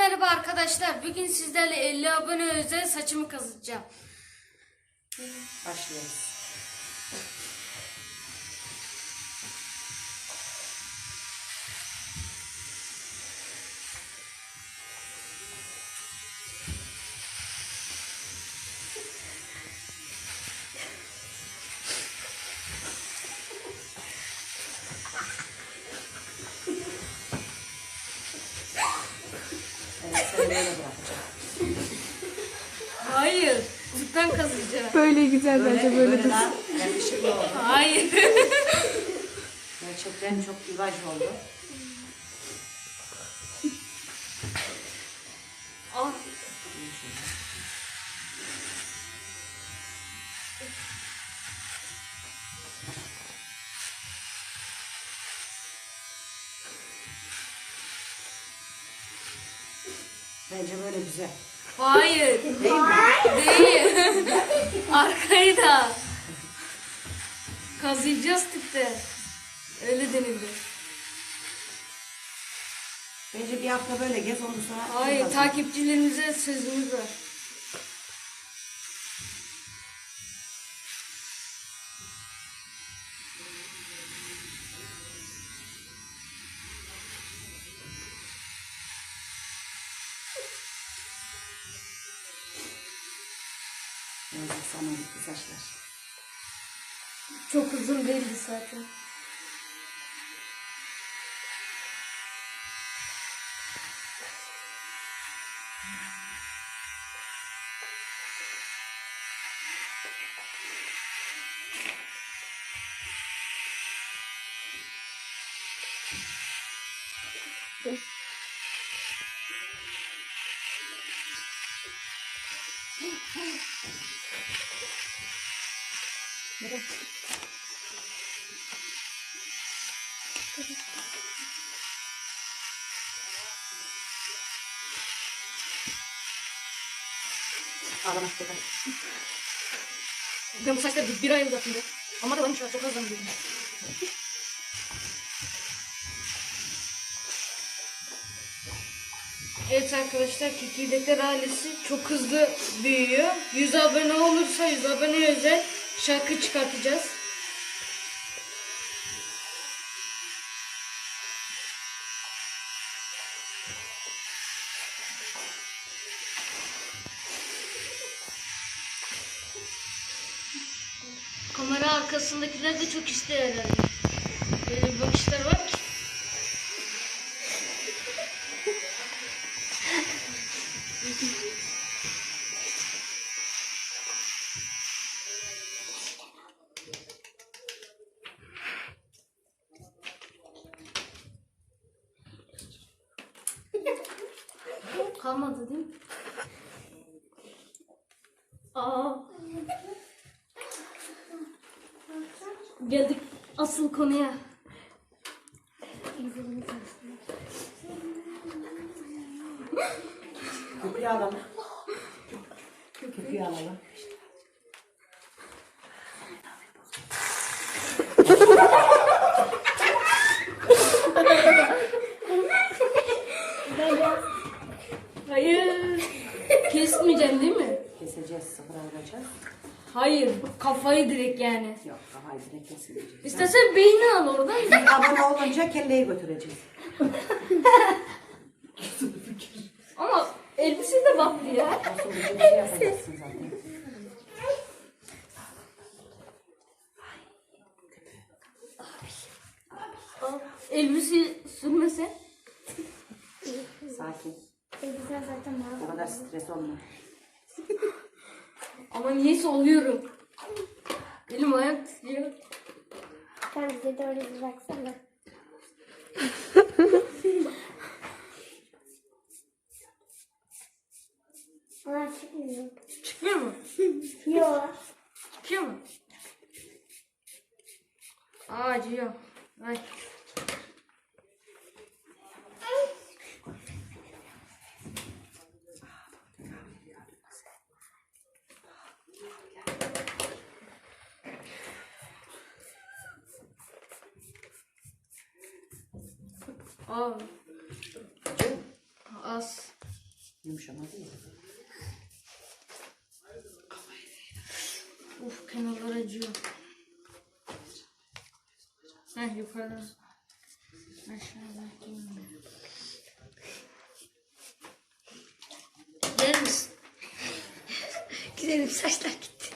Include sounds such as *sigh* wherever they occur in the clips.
merhaba arkadaşlar. Bugün sizlerle 50 abone özel saçımı kazıtacağım. Başlıyoruz. Böyle. *laughs* Hayır. Cidden kazıyacağım. Böyle güzel Böyle, bence böyle, böyle de. daha yakışıklı oldu. Hayır. Gerçekten çok yavaş oldu. Bence böyle güzel. Hayır. Değil mi? Değil. Arkayı da. Kazıyacağız tipte. Öyle denildi. Bence bir hafta böyle gez ondan sonra... Hayır takipçilerimize sözümüz var. Sana gitti saçlar. Çok uzun değildi zaten. Ağlamak kadar. Ben bu saçları bir, bir ay uzatınca. Ama da ben şu an çok değilim. Evet arkadaşlar Kikirdekler ailesi çok hızlı büyüyor. 100 abone olursa 100 abone özel şarkı çıkartacağız. Kamera arkasındakiler de çok ister herhalde. Böyle bakışlar var ki. Kalmadı değil mi? Aa. Geldik asıl konuya. Köpüğü alalım. Köpüğü alalım. Hayır. Kesmeyeceğim değil mi? Keseceğiz, sıfır alacağız. Hayır. Kafayı direkt yani. Yok, kafayı direkt kesileceğiz. İstersen beyni al oradan. Abone olunca kelleyi götüreceğiz. Ama elbise de battı ya. Olsun bir şey zaten. Elbise sürmese. Sakin. Elbisen zaten O mavi. kadar stres olma. Ama niyeyse oluyorum. Elim ayağım titriyor. Sen bize doğru bir baksana. Aa çıkmıyor. Çıkmıyor mu? Yok. Çıkıyor mu? Aa acıyor. Ay. Aa. Az. Yumuşamadı ya. Uf kenarlar acıyor. Heh yukarıdan. Aşağıdan. Gelir misin? Güzelim *laughs* saçlar gitti.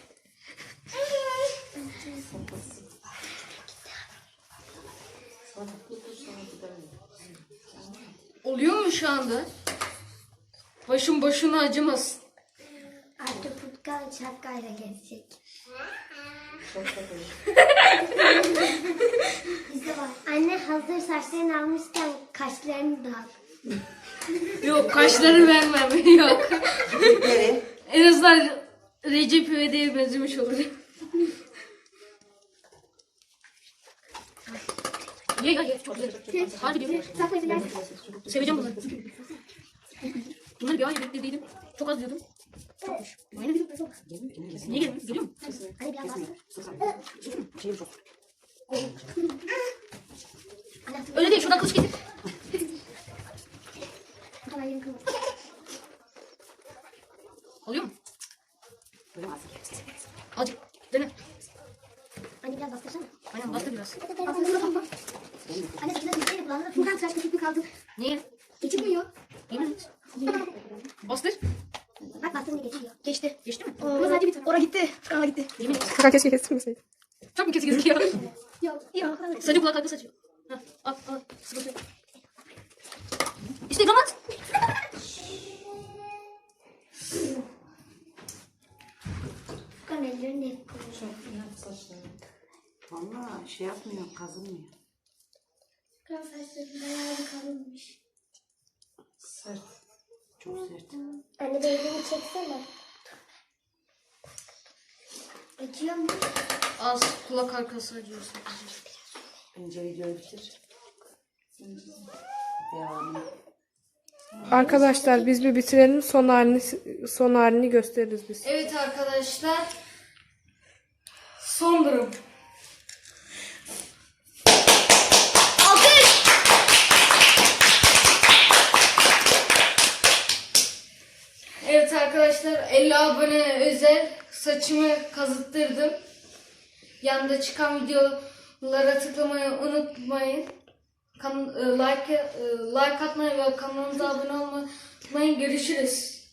Sonra tuttu sonra gidelim. Oluyor mu şu anda? Başım başına acımasın. Artık Putka şapkayla böyle. Bizde var. Anne hazır saçlarını almışken kaşlarını da al. Yok kaşları vermem. *laughs* Yok. En azından Recep İvedik'e benzemiş olur. Ye ye ye çok güzel. Diyorum. Saklayabilirsin. Seveceğim bunları. Bunları bir ay beklediydim. Çok az yiyordum. Çokmuş. Aynen biliyorum. Niye gelmiyor? Geliyor mu? Hadi biraz bastır. Şeyim çok. Öyle değil. Şuradan kılıç getir. Oluyor mu? Böyle az. Azıcık. Dene. Anne biraz bastırsana. Aynen bastır biraz. Bastırsana. Anne saçına gitseydi kulağına. Furkan tıraş köpük kaldı. Niye? Geçirmiyor. Yemin et. Bastır. Bak bastırınca geçiyor. Geçti. Geçti mi? Ama sadece bir tane. Ora gitti. Ora gitti. Yemin et. Furkan keşke kestirmeseydin. Çok mu kötü gözüküyor? *laughs* Yok. Yok. Saçı kulak arkası saçı. Al al. Sıkıntı yok. Instagram at. Furkan ellerini hep koyuyor. Valla şey yapmıyor, kazınmıyor. Furkan saçları bayağı bir kalınmış. Sert. Çok sert. Anne de elini çeksene. Acıyor mu? Az kulak arkası acıyor sadece. Bence videoyu bitir. Devamını. Arkadaşlar biz bir bitirelim son halini son halini gösteririz biz. Evet arkadaşlar. Son durum. Evet arkadaşlar 50 abone özel saçımı kazıttırdım. Yanında çıkan videolara tıklamayı unutmayın. Kan, e, like, e, like atmayı ve kanalımıza abone olmayı unutmayın. Görüşürüz.